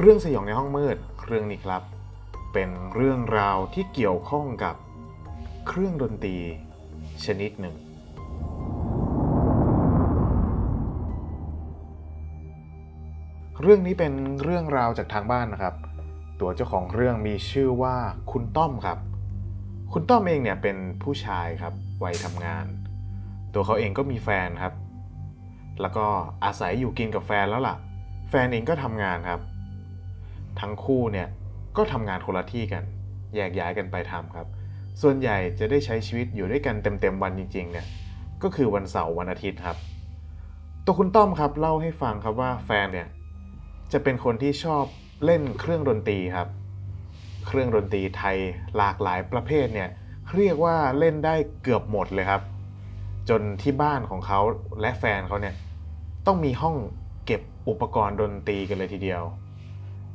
เรื่องสยองในห้องมืดเรื่องนี้ครับ เป็นเรื่องราวที่เกี่ยวข้องกับเครื่องดนตรีชนิดหนึ่ง เรื่องนี้เป็นเรื่องราวจากทางบ้านนะครับ ตัวเจ้าของเรื่องมีชื่อว่าคุณต้อมครับ คุณต้อมเองเนี่ยเป็นผู้ชายครับวัยทำงาน ตัวเขาเองก็มีแฟนครับ แล้วก็อาศัยอยู่กินกับแฟนแล้วล่ะ แฟนเองก็ทำงานครับ ทั้งคู่เนี่ยก็ทำงานคนละที่กัน แยกย้ายกันไปทำครับ ส่วนใหญ่จะได้ใช้ชีวิตอยู่ด้วยกันเต็มๆวันจริงๆเนี่ยก็คือวันเสาร์วันอาทิตย์ครับ ตัวคุณต้อมครับเล่าให้ฟังครับว่าแฟนเนี่ยจะเป็นคนที่ชอบเล่นเครื่องดนตรีครับ เครื่องดนตรีไทยหลากหลายประเภทเนี่ยเรียกว่าเล่นได้เกือบหมดเลยครับ จนที่บ้านของเขาและแฟนเขาเนี่ยต้องมีห้องเก็บอุปกรณ์ดนตรีกันเลยทีเดียว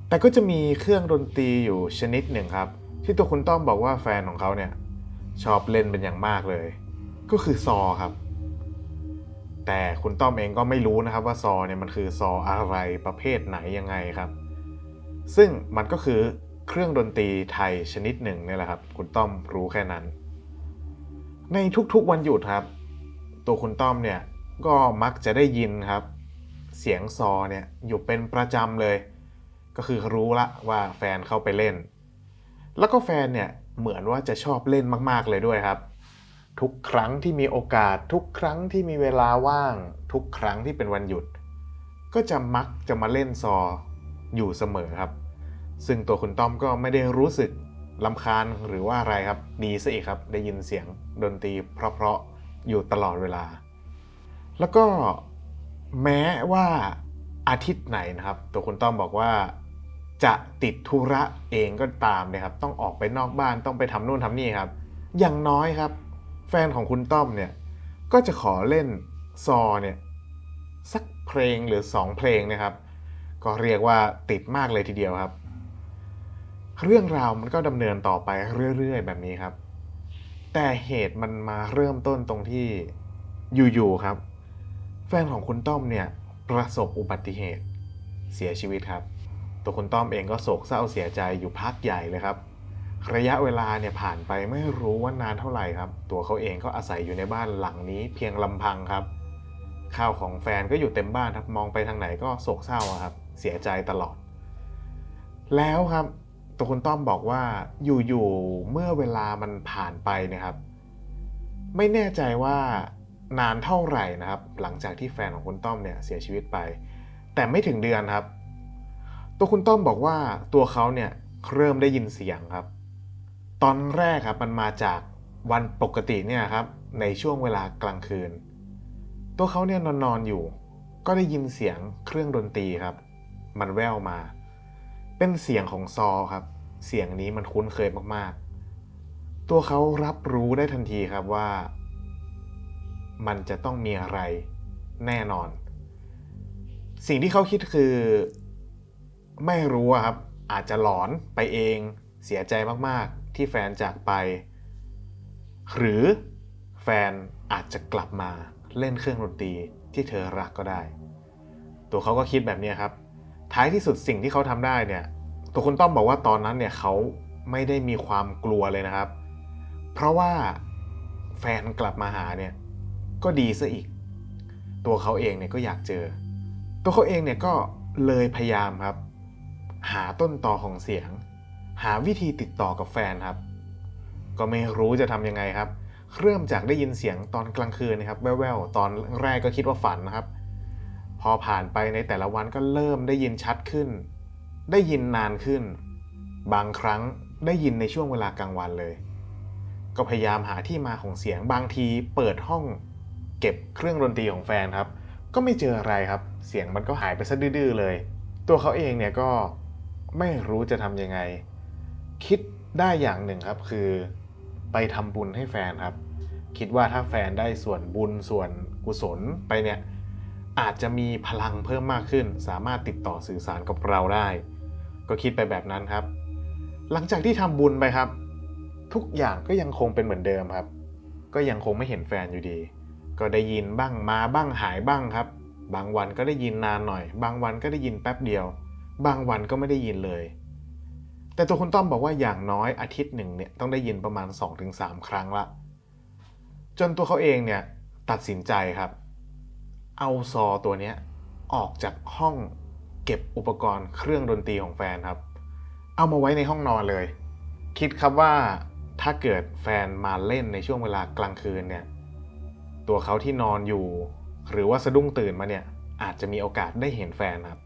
แต่ก็จะมีเครื่องดนตรีอยู่ชนิดหนึ่งครับ ที่ตัวคุณต้อมบอกว่าแฟนของเขาเนี่ยชอบเล่นเป็นอย่างมากเลย ก็คือซอครับ แต่คุณต้อมเองก็ไม่รู้นะครับว่าซอเนี่ยมันคือซออะไรประเภทไหนยังไงครับ ซึ่งมันก็คือเครื่องดนตรีไทยชนิดหนึ่งนี่แหละครับ คุณต้อมรู้แค่นั้น ในทุกๆวันหยุดครับ ตัวคุณต้อมเนี่ยก็มักจะได้ยินครับ เสียงซอเนี่ยอยู่เป็นประจำเลย ก็คือรู้ละว่าแฟนเข้าไปเล่น แล้วก็แฟนเนี่ยเหมือนว่าจะชอบเล่นมาก ๆ เลยด้วยครับ ทุกครั้งที่มีโอกาส ทุกครั้งที่มีเวลาว่าง ทุกครั้งที่เป็นวันหยุด ก็จะมักจะมาเล่นซออยู่เสมอครับ ซึ่งตัวคุณต้อมก็ไม่ได้รู้สึกลำคาญหรือว่าอะไรครับ ดีซะอีกครับ ได้ยินเสียงดนตรีเพราะๆอยู่ตลอดเวลา แล้วก็แม้ว่าอาทิตย์ไหนนะครับ ตัวคุณต้อมบอกว่า จะติดธุระเองก็ตามเนี่ยครับต้องออกไปนอกบ้านต้องไปทำนู่นทำนี่ครับ อย่างน้อยครับ แฟนของคุณต้อมเนี่ยก็จะขอเล่นซอเนี่ยสักเพลงหรือ 2 เพลงนะครับ ก็เรียกว่าติดมากเลยทีเดียวครับ เรื่องราวมันก็ดำเนินต่อไปเรื่อยๆ แบบนี้ครับ แต่เหตุมันมาเริ่มต้นตรงที่อยู่ๆครับ แฟนของคุณต้อมเนี่ยประสบอุบัติเหตุเสียชีวิตครับ ตัวคุณต้อมเองก็โศกเศร้าเสียใจอยู่พักใหญ่เลยครับ ระยะเวลาเนี่ยผ่านไปไม่รู้ว่านานเท่าไหร่ครับ ตัวเขาเองก็อาศัยอยู่ในบ้านหลังนี้เพียงลำพังครับ ข้าวของแฟนก็อยู่เต็มบ้านครับมองไปทางไหนก็โศกเศร้าครับ เสียใจตลอด แล้วครับ ตัวคุณต้อมบอกว่าอยู่ๆเมื่อเวลามันผ่านไปเนะครับ ไม่แน่ใจว่านานเท่าไหร่นะครับ หลังจากที่แฟนของคุณต้อมเนี่ยเสียชีวิตไป แต่ไม่ถึงเดือนครับ ตัวคุณต้อมบอกว่าตัวเขาเนี่ยเริ่มได้ยินเสียงครับ ตอนแรกครับมันมาจากวันปกติเนี่ยครับในช่วงเวลากลางคืน ตัวเขาเนี่ยนอนนอนอยู่ ก็ได้ยินเสียงเครื่องดนตรีครับ มันแว่วมา เป็นเสียงของซอครับ เสียงนี้มันคุ้นเคยมากๆ ตัวเขารับรู้ได้ทันทีครับว่า มันจะต้องมีอะไรแน่นอน สิ่งที่เขาคิดคือ ไม่รู้ครับ อาจจะหลอนไปเองเสียใจมากๆ ที่แฟนจากไป หรือแฟนอาจจะกลับมาเล่นเครื่องดนตรีที่เธอรักก็ได้ ตัวเขาก็คิดแบบนี้ครับ ท้ายที่สุดสิ่งที่เขาทำได้เนี่ย ตัวคุณต้อมบอกว่าตอนนั้นเนี่ยเขาไม่ได้มีความกลัวเลยนะครับ เพราะว่าแฟนกลับมาหาเนี่ยก็ดีซะอีก ตัวเขาเองเนี่ยก็อยากเจอ ตัวเขาเองเนี่ยก็เลยพยายามครับ หาต้นตอของเสียง หาวิธีติดต่อกับแฟนครับ ก็ไม่รู้จะทำยังไงครับ เริ่มจากได้ยินเสียงตอนกลางคืนนะครับ แว่วๆ ตอนแรกก็คิดว่าฝันนะครับ พอผ่านไปในแต่ละวันก็เริ่มได้ยินชัดขึ้น ได้ยินนานขึ้น บางครั้งได้ยินในช่วงเวลากลางวันเลย ก็พยายามหาที่มาของเสียงบางทีเปิดห้อง เก็บเครื่องดนตรีของแฟนครับ ก็ไม่เจออะไรครับ เสียงมันก็หายไปซะดื้อเลย ตัวเขาเองเนี่ยก็ ไม่รู้จะทำยังไง คิดได้อย่างหนึ่งครับคือไปทำบุญให้แฟนครับ คิดว่าถ้าแฟนได้ส่วนบุญส่วนกุศลไปเนี่ยอาจจะมีพลังเพิ่มมากขึ้น สามารถติดต่อสื่อสารกับเราได้ ก็คิดไปแบบนั้นครับ หลังจากที่ทำบุญไปครับ ทุกอย่างก็ยังคงเป็นเหมือนเดิมครับ ก็ยังคงไม่เห็นแฟนอยู่ดี ก็ได้ยินบ้างมาบ้างหายบ้างครับ บางวันก็ได้ยินนานหน่อย บางวันก็ได้ยินแป๊บเดียว บางวันก็ไม่ได้ยินเลย แต่ตัวคุณต้อมบอกว่าอย่างน้อยอาทิตย์หนึ่งเนี่ยต้องได้ยินประมาณ 2-3 ครั้งละ จนตัวเขาเองเนี่ยตัดสินใจครับ เอาซอตัวเนี้ยออกจากห้องเก็บอุปกรณ์เครื่องดนตรีของแฟนครับ เอามาไว้ในห้องนอนเลย คิดครับว่าถ้าเกิดแฟนมาเล่นในช่วงเวลากลางคืนเนี่ย ตัวเขาที่นอนอยู่ หรือว่าสะดุ้งตื่นมาเนี่ยอาจจะมีโอกาสได้เห็นแฟนครับ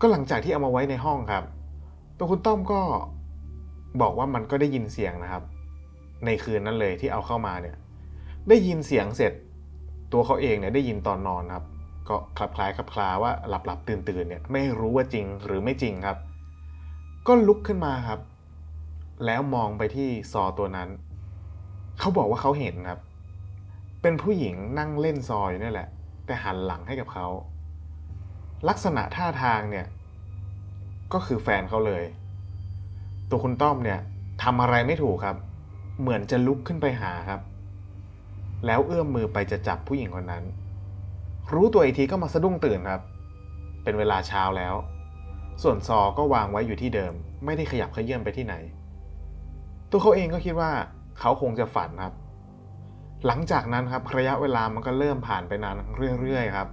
ก็หลังจากที่เอามาไว้ในห้องครับ ตัวคุณต้อมก็บอกว่ามันก็ได้ยินเสียงนะครับ ในคืนนั้นเลยที่เอาเข้ามาเนี่ย ได้ยินเสียงเสร็จ ตัวเขาเองเนี่ยได้ยินตอนนอนครับ ก็คลับคล้ายคลับคลาว่าหลับหลับตื่นตื่นเนี่ยไม่รู้ว่าจริงหรือไม่จริงครับ ก็ลุกขึ้นมาครับ แล้วมองไปที่ซอตัวนั้น เขาบอกว่าเขาเห็นครับ เป็นผู้หญิงนั่งเล่นซออยู่นี่แหละ แต่หันหลังให้กับเขา ลักษณะท่าทางเนี่ย ก็คือแฟนเขาเลย ตัวคุณต้อมเนี่ยทำอะไรไม่ถูกครับ เหมือนจะลุกขึ้นไปหาครับ แล้วเอื้อมมือไปจะจับผู้หญิงคนนั้น รู้ตัวอีกทีก็มาสะดุ้งตื่นครับ เป็นเวลาเช้าแล้ว ส่วนซอก็วางไว้อยู่ที่เดิม ไม่ได้ขยับเขยื่อนไปที่ไหน ตัวเขาเองก็คิดว่าเขาคงจะฝันครับ หลังจากนั้นครับระยะเวลามันก็เริ่มผ่านไปนานเรื่อยๆครับ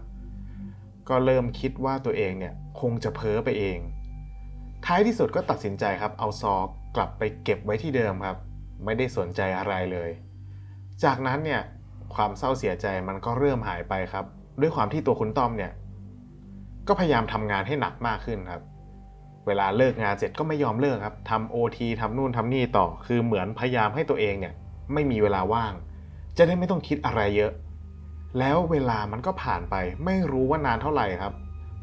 ก็เริ่มคิดว่าตัวเองเนี่ยคงจะเพ้อไปเอง ท้ายที่สุดก็ตัดสินใจครับ เอาซอกลับไปเก็บไว้ที่เดิมครับ ไม่ได้สนใจอะไรเลย จากนั้นเนี่ยความเศร้าเสียใจมันก็เริ่มหายไปครับ ด้วยความที่ตัวคุณต้อมเนี่ย ก็พยายามทำงานให้หนักมากขึ้นครับ เวลาเลิกงานเสร็จก็ไม่ยอมเลิกครับทำโอทีทำนู่นทำนี่ต่อ คือเหมือนพยายามให้ตัวเองเนี่ย ไม่มีเวลาว่าง จะได้ไม่ต้องคิดอะไรเยอะ แล้วเวลามันก็ผ่านไปไม่รู้ว่านานเท่าไหร่ครับ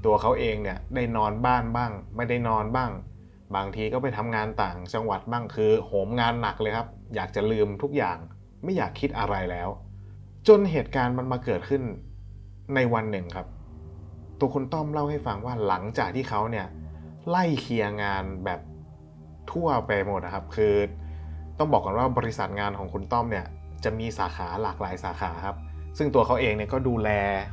ตัวเขาเองเนี่ยได้นอนบ้านบ้าง ไม่ได้นอนบ้าง บางทีก็ไปทำงานต่างจังหวัดบ้างคือโหมงานหนักเลยครับ อยากจะลืมทุกอย่าง ไม่อยากคิดอะไรแล้ว จนเหตุการณ์มันมาเกิดขึ้นในวันหนึ่งครับ ตัวคุณต้อมเล่าให้ฟังว่าหลังจากที่เขาเนี่ยไล่เคลียร์งานแบบทั่วไปหมดนะครับ คือ ต้องบอกก่อนว่าบริษัทงานของคุณต้อมเนี่ยจะมีสาขาหลากหลายสาขาครับ ซึ่งตัวเขาเองเนี่ยก็ดูแล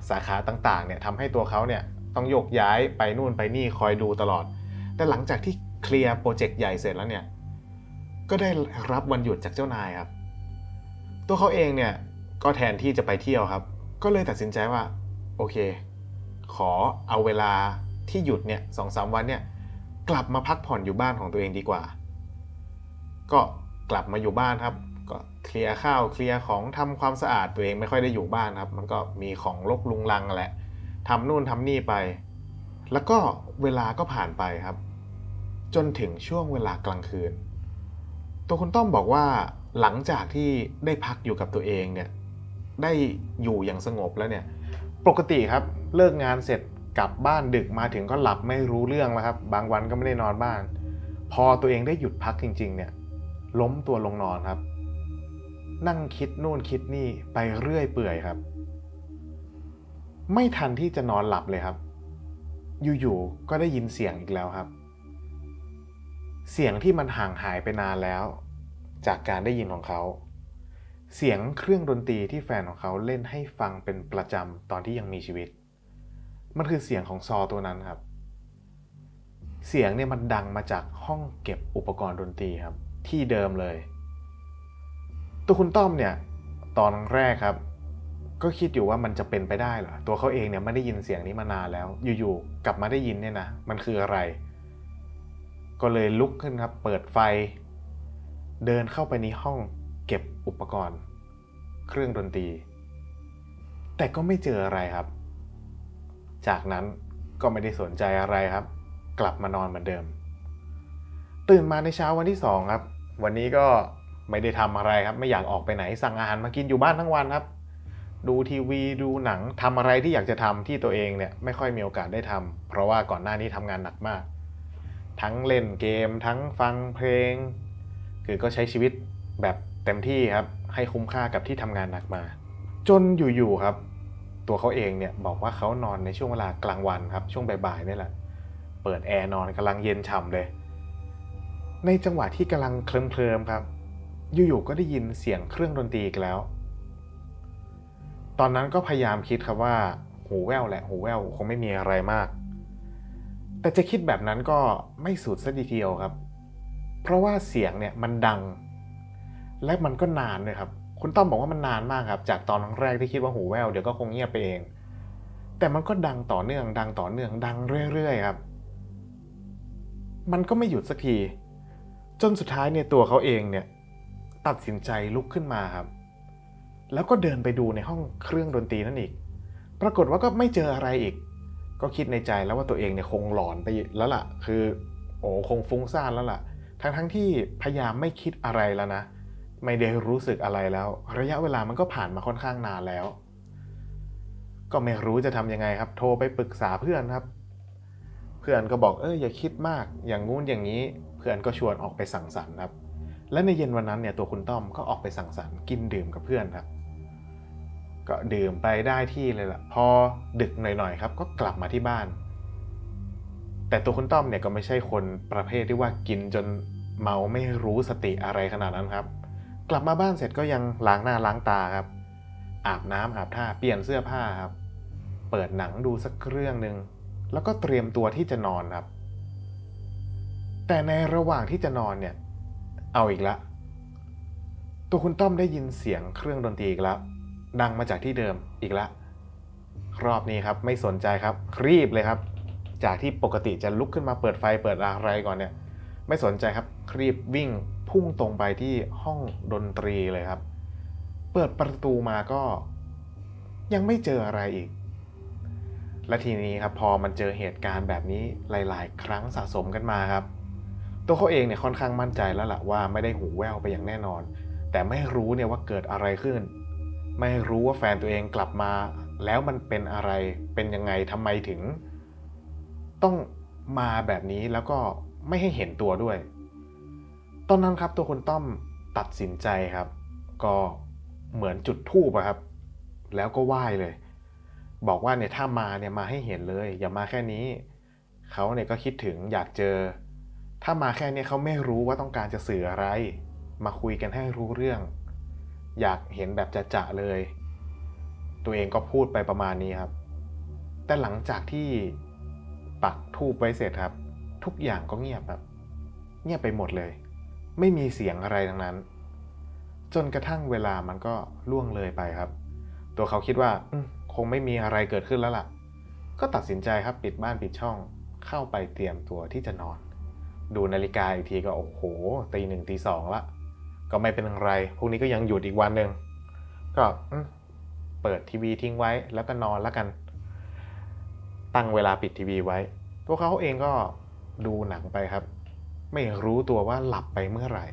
สาขาต่างๆเนี่ยทำให้ตัวเขาเนี่ยต้องโยกย้ายไปนู่นไปนี่คอยดูตลอด แต่หลังจากที่เคลียร์โปรเจกต์ใหญ่เสร็จแล้วเนี่ย ก็ได้รับวันหยุดจากเจ้านายครับ ตัวเขาเองเนี่ยก็แทนที่จะไปเที่ยวครับ ก็เลยตัดสินใจว่าโอเค ขอเอาเวลาที่หยุดเนี่ยสองสามวันเนี่ยกลับมาพักผ่อนอยู่บ้านของตัวเองดีกว่า ก็กลับมาอยู่บ้านครับ ก็เคลียร์ข้าวเคลียร์ของทำความสะอาดตัวเองไม่ค่อยได้อยู่บ้านครับ มันก็มีของรกลุงลังแหละทำนู่นทำนี่ไป แล้วก็เวลาก็ผ่านไปครับ จนถึงช่วงเวลากลางคืน ตัวคุณต้อมบอกว่าหลังจากที่ได้พักอยู่กับตัวเองเนี่ยได้อยู่อย่างสงบแล้วเนี่ย ปกติครับเลิกงานเสร็จกลับบ้านดึกมาถึงก็หลับไม่รู้เรื่องแล้วครับ บางวันก็ไม่ได้นอนบ้าน พอตัวเองได้หยุดพักจริง ๆ เนี่ย ล้มตัวลงนอนครับ นั่งคิดนู่นคิดนี่ไปเรื่อยเปื่อยครับ ไม่ทันที่จะนอนหลับเลยครับ อยู่ๆก็ได้ยินเสียงอีกแล้วครับ เสียงที่มันห่างหายไปนานแล้ว จากการได้ยินของเขา เสียงเครื่องดนตรีที่แฟนของเขาเล่นให้ฟังเป็นประจำตอนที่ยังมีชีวิต มันคือเสียงของซอตัวนั้นครับ เสียงเนี่ยมันดังมาจากห้องเก็บอุปกรณ์ดนตรีครับ ที่เดิมเลย ตัวคุณต้อมเนี่ยตอนแรกครับ ก็คิดอยู่ว่ามันจะเป็นไปได้เหรอตัวเขาเองเนี่ยไม่ได้ยินเสียงนี้มานานแล้ว อยู่ๆกลับมาได้ยินเนี่ยนะมันคืออะไร ก็เลยลุกขึ้นครับ เปิดไฟ เดินเข้าไปในห้องเก็บอุปกรณ์ เครื่องดนตรี แต่ก็ไม่เจออะไรครับ จากนั้นก็ไม่ได้สนใจอะไรครับ กลับมานอนเหมือนเดิม ตื่นมาในเช้าวันที่สองครับ วันนี้ก็ ไม่ได้ทำอะไรครับ ไม่อยากออกไปไหนสั่งอาหารมากินอยู่บ้านทั้งวันครับ ดูทีวีดูหนังทำอะไรที่อยากจะทำที่ตัวเองเนี่ยไม่ค่อยมีโอกาสได้ทำเพราะว่าก่อนหน้านี้ทำงานหนักมาก ทั้งเล่นเกม ทั้งฟังเพลง คือก็ใช้ชีวิตแบบเต็มที่ครับ ให้คุ้มค่ากับที่ทำงานหนักมา จนอยู่ๆครับ ตัวเขาเองเนี่ยบอกว่าเขานอนในช่วงเวลากลางวันครับช่วงบ่ายๆนี่แหละเปิดแอร์นอนกำลังเย็นฉ่ำเลย ในจังหวะที่กำลังเคลิ้มๆครับ อยู่ๆก็ได้ยินเสียงเครื่องดนตรีอีกแล้ว ตอนนั้นก็พยายามคิดครับว่า หูแว่วแหละ หูแว่วคงไม่มีอะไรมาก แต่จะคิดแบบนั้นก็ไม่สุดสัทีเดียวครับ เพราะว่าเสียงเนี่ยมันดัง และมันก็นานเลยครับ คุณต้อมบอกว่ามันนานมากครับ จากตอนแรกที่คิดว่าหูแววเดี๋ยวก็คงเงียบไปเอง แต่มันก็ดังต่อเนื่อง ดังต่อเนื่อง ดังเรื่อยๆครับ มันก็ไม่หยุดสักที จนสุดท้ายเนี่ยตัวเขาเองเนี่ย ตัดสินใจลุกขึ้นมาครับ แล้วก็เดินไปดูในห้องเครื่องดนตรีนั่นอีก ปรากฏว่าก็ไม่เจออะไรอีก ก็คิดในใจแล้วว่าตัวเองเนี่ยคงหลอนไปแล้วล่ะ คือ โอ้คงฟุ้งซ่านแล้วล่ะ ทั้งทั้งๆที่พยายามไม่คิดอะไรแล้วนะ ไม่ได้รู้สึกอะไรแล้ว ระยะเวลามันก็ผ่านมาค่อนข้างนานแล้ว ก็ไม่รู้จะทำยังไงครับ โทรไปปรึกษาเพื่อนครับ เพื่อนก็บอกเอออย่าคิดมาก อย่างงู้นอย่างนี้ เพื่อนก็ชวนออกไปสังสรรค์ครับ และในเย็นวันนั้นเนี่ยตัวคุณต้อมก็ออกไปสังสรรค์กินดื่มกับเพื่อนครับ ก็ดื่มไปได้ที่เลยล่ะ พอดึกหน่อยๆครับ ก็กลับมาที่บ้าน แต่ตัวคุณต้อมเนี่ยก็ไม่ใช่คนประเภทที่ว่ากินจนเมาไม่รู้สติอะไรขนาดนั้นครับ กลับมาบ้านเสร็จก็ยังล้างหน้าล้างตาครับ อาบน้ำอาบท่าเปลี่ยนเสื้อผ้าครับ เปิดหนังดูสักเรื่องหนึ่งแล้วก็เตรียมตัวที่จะนอนครับ แต่ในระหว่างที่จะนอนเนี่ย เอาอีกละ ตัวคุณต้อมได้ยินเสียงเครื่องดนตรีอีกแล้ว ดังมาจากที่เดิมอีกละ รอบนี้ครับไม่สนใจครับรีบเลยครับ จากที่ปกติจะลุกขึ้นมาเปิดไฟเปิดอะไรก่อนเนี่ย ไม่สนใจครับรีบวิ่งพุ่งตรงไปที่ห้องดนตรีเลยครับ เปิดประตูมาก็ยังไม่เจออะไรอีก และทีนี้ครับพอมันเจอเหตุการณ์แบบนี้หลาย ๆ ครั้งสะสมกันมาครับ ตัวเขาเองเนี่ยค่อนข้างมั่นใจแล้วล่ะว่าไม่ได้หูแว่วไปอย่างแน่นอน แต่ไม่รู้เนี่ยว่าเกิดอะไรขึ้น ไม่รู้ว่าแฟนตัวเองกลับมา แล้วมันเป็นอะไรเป็นยังไงทำไมถึง ต้องมาแบบนี้แล้วก็ไม่ให้เห็นตัวด้วย ตอนนั้นครับตัวคุณต้อมตัดสินใจครับ ก็เหมือนจุดทูบอะครับ แล้วก็ไหว้เลย บอกว่าเนี่ยถ้ามาเนี่ยมาให้เห็นเลย อย่ามาแค่นี้เขาเนี่ยก็คิดถึงอยากเจอ ถ้ามาแค่นี้เขาไม่รู้ว่าต้องการจะสื่ออะไร มาคุยกันให้รู้เรื่อง อยากเห็นแบบจะๆเลย ตัวเองก็พูดไปประมาณนี้ครับ แต่หลังจากที่ปักทูบไว้เสร็จครับ ทุกอย่างก็เงียบแบบเงียบไปหมดเลย ไม่มีเสียงอะไรทั้งนั้น จนกระทั่งเวลามันก็ล่วงเลยไปครับ ตัวเขาคิดว่าคงไม่มีอะไรเกิดขึ้นแล้วล่ะ ก็ตัดสินใจครับปิดบ้านปิดช่อง เข้าไปเตรียมตัวที่จะนอน ดูนาฬิกาอีกทีก็โอ้โหตีหนึ่งตีสองละก็ไม่เป็นไรพรุ่งนี้ก็ยังหยุดอีกวันหนึ่งก็เปิดทีวีทิ้งไว้แล้วก็นอนแล้วกัน ตั้งเวลาปิดทีวีไว้ ตัวเขาเองก็ดูหนังไปครับ ไม่รู้ตัวว่าหลับไปเมื่อไหร่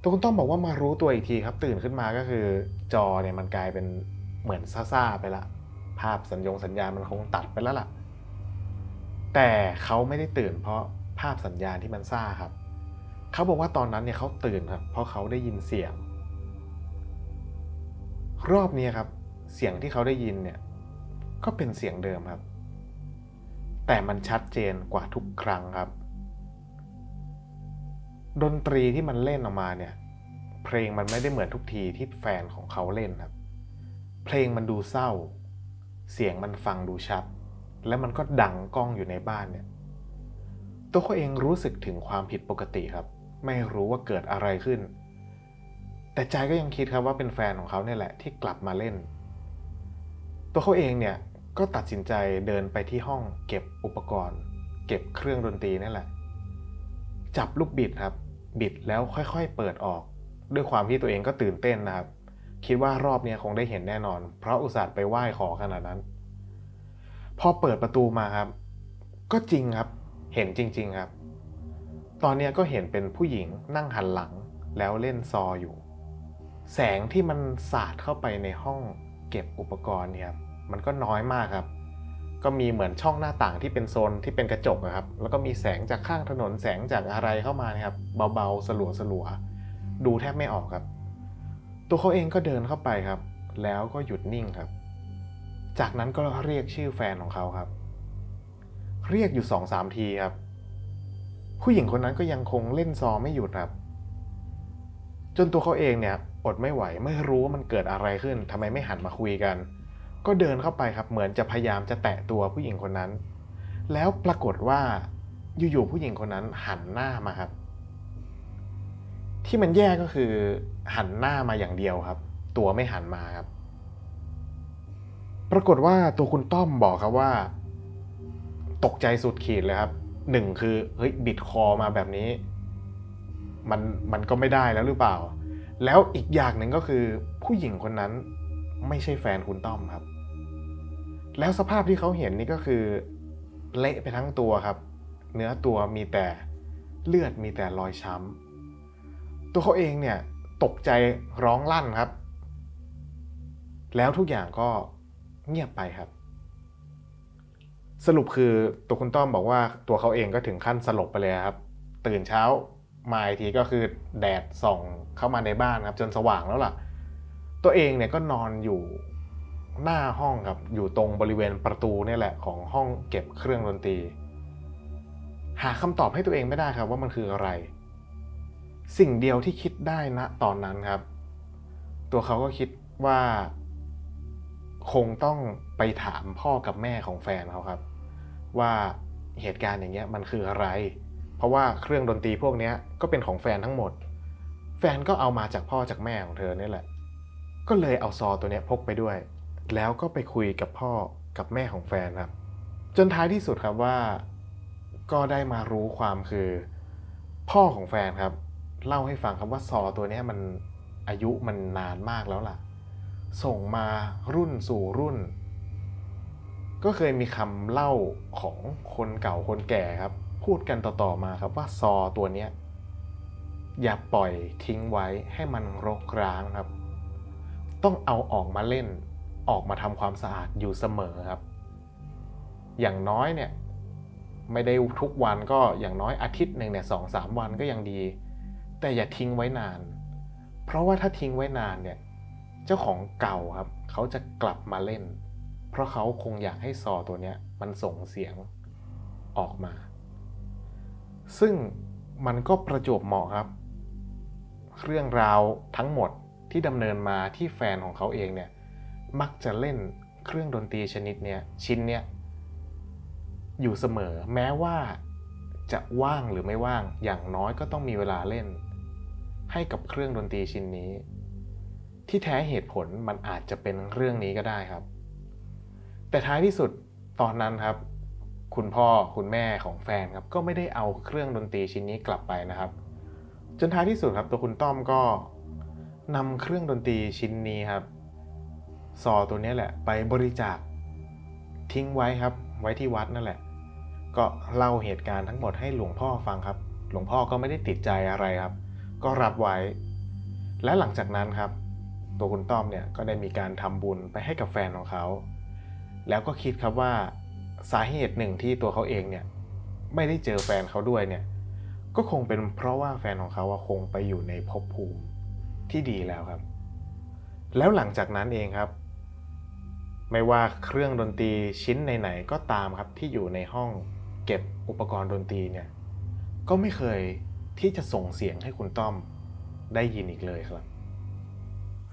ตัวคุณต้อมบอกว่ามารู้ตัวอีกทีครับตื่นขึ้นมาก็คือจอเนี่ยมันกลายเป็นเหมือนซ่าๆไปละ ภาพสัญญงสัญญาณมันคงตัดไปแล้วล่ะ แต่เขาไม่ได้ตื่นเพราะ พสัญญาณที่มันซ่าครับ เขาบอกว่าตอนนั้นเนี่ยเขาตื่นครับ เพราะเขาได้ยินเสียง รอบนี้ครับ เสียงที่เขาได้ยินเนี่ย ก็เป็นเสียงเดิมครับ แต่มันชัดเจนกว่าทุกครั้งครับ ดนตรีที่มันเล่นออกมาเนี่ย เพลงมันไม่ได้เหมือนทุกทีที่แฟนของเขาเล่นครับ เพลงมันดูเศร้า เสียงมันฟังดูชัด และมันก็ดังก้องอยู่ในบ้านเนี่ย ตัวเขาเองรู้สึกถึงความผิดปกติครับ ไม่รู้ว่าเกิดอะไรขึ้น แต่ใจก็ยังคิดครับว่าเป็นแฟนของเขาเนี่ยแหละที่กลับมาเล่น ตัวเขาเองเนี่ยก็ตัดสินใจเดินไปที่ห้องเก็บอุปกรณ์ เก็บเครื่องดนตรีนั่นแหละ จับลูกบิดครับ บิดแล้วค่อยๆเปิดออก ด้วยความที่ตัวเองก็ตื่นเต้นนะครับ คิดว่ารอบนี้คงได้เห็นแน่นอน เพราะอุตส่าห์ไปไหว้ขอขนาดนั้น พอเปิดประตูมาครับ ก็จริงครับ เห็นจริง ๆครับ ตอนนี้ก็เห็นเป็นผู้หญิงนั่งหันหลังแล้วเล่นซออยู่ แสงที่มันสาดเข้าไปในห้องเก็บอุปกรณ์เนี่ยครับมันก็น้อยมากครับ ก็มีเหมือนช่องหน้าต่างที่เป็นโซนที่เป็นกระจกครับ แล้วก็มีแสงจากข้างถนนแสงจากอะไรเข้ามานะครับ เบาๆสลัวสลัวๆดูแทบไม่ออกครับ ตัวเขาเองก็เดินเข้าไปครับ แล้วก็หยุดนิ่งครับ จากนั้นก็เรียกชื่อแฟนของเขาครับ เรียกอยู่สองสามทีครับ ผู้หญิงคนนั้นก็ยังคงเล่นซอไม่หยุดครับ จนตัวเขาเองเนี่ยอดไม่ไหวไม่รู้ว่ามันเกิดอะไรขึ้นทำไมไม่หันมาคุยกัน ก็เดินเข้าไปครับ เหมือนจะพยายามจะแตะตัวผู้หญิงคนนั้น แล้วปรากฏว่าอยู่ๆผู้หญิงคนนั้นหันหน้ามาครับ ที่มันแย่ก็คือ หันหน้ามาอย่างเดียวครับ ตัวไม่หันมาครับ ปรากฏว่าตัวคุณต้อมบอกครับว่า ตกใจสุดขีดเลยครับหนึ่งคือเฮ้ยบิดคอมาแบบนี้ มันมันก็ไม่ได้แล้วหรือเปล่า แล้วอีกอย่างหนึ่งก็คือผู้หญิงคนนั้นไม่ใช่แฟนคุณต้อมครับ แล้วสภาพที่เขาเห็นนี่ก็คือ เละไปทั้งตัวครับ เนื้อตัวมีแต่เลือดมีแต่รอยช้ำตัวเขาเองเนี่ยตกใจร้องลั่นครับ แล้วทุกอย่างก็เงียบไปครับ สรุปคือตัวคุณต้อมบอกว่าตัวเขาเองก็ถึงขั้นสลบไปเลยครับ ตื่นเช้ามาอีกทีก็คือแดดส่องเข้ามาในบ้านครับ จนสว่างแล้วล่ะ ตัวเองเนี่ยก็นอนอยู่หน้าห้องครับ อยู่ตรงบริเวณประตูเนี่ยแหละของห้องเก็บเครื่องดนตรี หาคำตอบให้ตัวเองไม่ได้ครับว่ามันคืออะไร สิ่งเดียวที่คิดได้ณตอนนั้นครับ ตัวเขาก็คิดว่า คงต้องไปถามพ่อกับแม่ของแฟนเขาครับ ว่าเหตุการณ์อย่างเงี้ยมันคืออะไร เพราะว่าเครื่องดนตรีพวกเนี้ยก็เป็นของแฟนทั้งหมด แฟนก็เอามาจากพ่อจากแม่ของเธอเนี่ยแหละ ก็เลยเอาซอตัวเนี้ยพกไปด้วย แล้วก็ไปคุยกับพ่อกับแม่ของแฟนครับ จนท้ายที่สุดครับว่า ก็ได้มารู้ความคือ พ่อของแฟนครับ เล่าให้ฟังครับว่าซอตัวเนี้ยมันอายุมันนานมากแล้วล่ะ ส่งมารุ่นสู่รุ่น ก็เคยมีคำเล่าของคนเก่าคนแก่ครับ พูดกันต่อๆมาครับว่าซอตัวเนี้ยอย่าปล่อยทิ้งไว้ให้มันรกร้างครับ ต้องเอาออกมาเล่น ออกมาทำความสะอาดอยู่เสมอครับ อย่างน้อยเนี่ย ไม่ได้ทุกวันก็อย่างน้อยอาทิตย์หนึ่งเนี่ยสองสามวันก็ยังดี แต่อย่าทิ้งไว้นาน เพราะว่าถ้าทิ้งไว้นานเนี่ย เจ้าของเก่าครับ เขาจะกลับมาเล่น เพราะเขาคงอยากให้ซอตัวเนี้ยมันส่งเสียงออกมา ซึ่งมันก็ประจวบเหมาะครับ เรื่องราวทั้งหมดที่ดำเนินมาที่แฟนของเขาเองเนี่ยมักจะเล่นเครื่องดนตรีชนิดเนี้ยชิ้นเนี้ยอยู่เสมอแม้ว่าจะว่างหรือไม่ว่างอย่างน้อยก็ต้องมีเวลาเล่น ให้กับเครื่องดนตรีชิ้นนี้ ที่แท้เหตุผลมันอาจจะเป็นเรื่องนี้ก็ได้ครับ แต่ท้ายที่สุดตอนนั้นครับ คุณพ่อคุณแม่ของแฟนครับก็ไม่ได้เอาเครื่องดนตรีชิ้นนี้กลับไปนะครับ จนท้ายที่สุดครับตัวคุณต้อมก็นำเครื่องดนตรีชิ้นนี้ครับ ซอตัวนี้แหละ ไปบริจาคทิ้งไว้ครับ ไว้ที่วัดนั่นแหละ ก็เล่าเหตุการณ์ทั้งหมดให้หลวงพ่อฟังครับ หลวงพ่อก็ไม่ได้ติดใจอะไรครับ ก็รับไว้ และหลังจากนั้นครับ ตัวคุณต้อมเนี่ยก็ได้มีการทำบุญไปให้กับแฟนของเขา แล้วก็คิดครับว่าสาเหตุหนึ่งที่ตัวเขาเองเนี่ยไม่ได้เจอแฟนเขาด้วยเนี่ยก็คงเป็นเพราะว่าแฟนของเขาคงไปอยู่ในภพภูมิที่ดีแล้วครับ แล้วหลังจากนั้นเองครับ ไม่ว่าเครื่องดนตรีชิ้นไหนๆก็ตามครับที่อยู่ในห้องเก็บอุปกรณ์ดนตรีเนี่ยก็ไม่เคยที่จะส่งเสียงให้คุณต้อมได้ยินอีกเลยครับ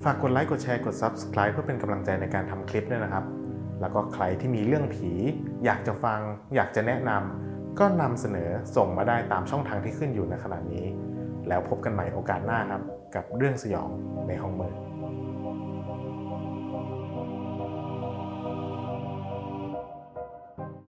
ฝากกดไลค์กดแชร์กด Subscribe เพื่อเป็นกำลังใจในการทำคลิปด้วยนะครับ แล้วก็ใครที่มีเรื่องผี อยากจะฟัง อยากจะแนะนำก็นำเสนอส่งมาได้ตามช่องทางที่ขึ้นอยู่ในขณะนี้ แล้วพบกันใหม่โอกาสหน้าครับ กับเรื่องสยองในห้องมืด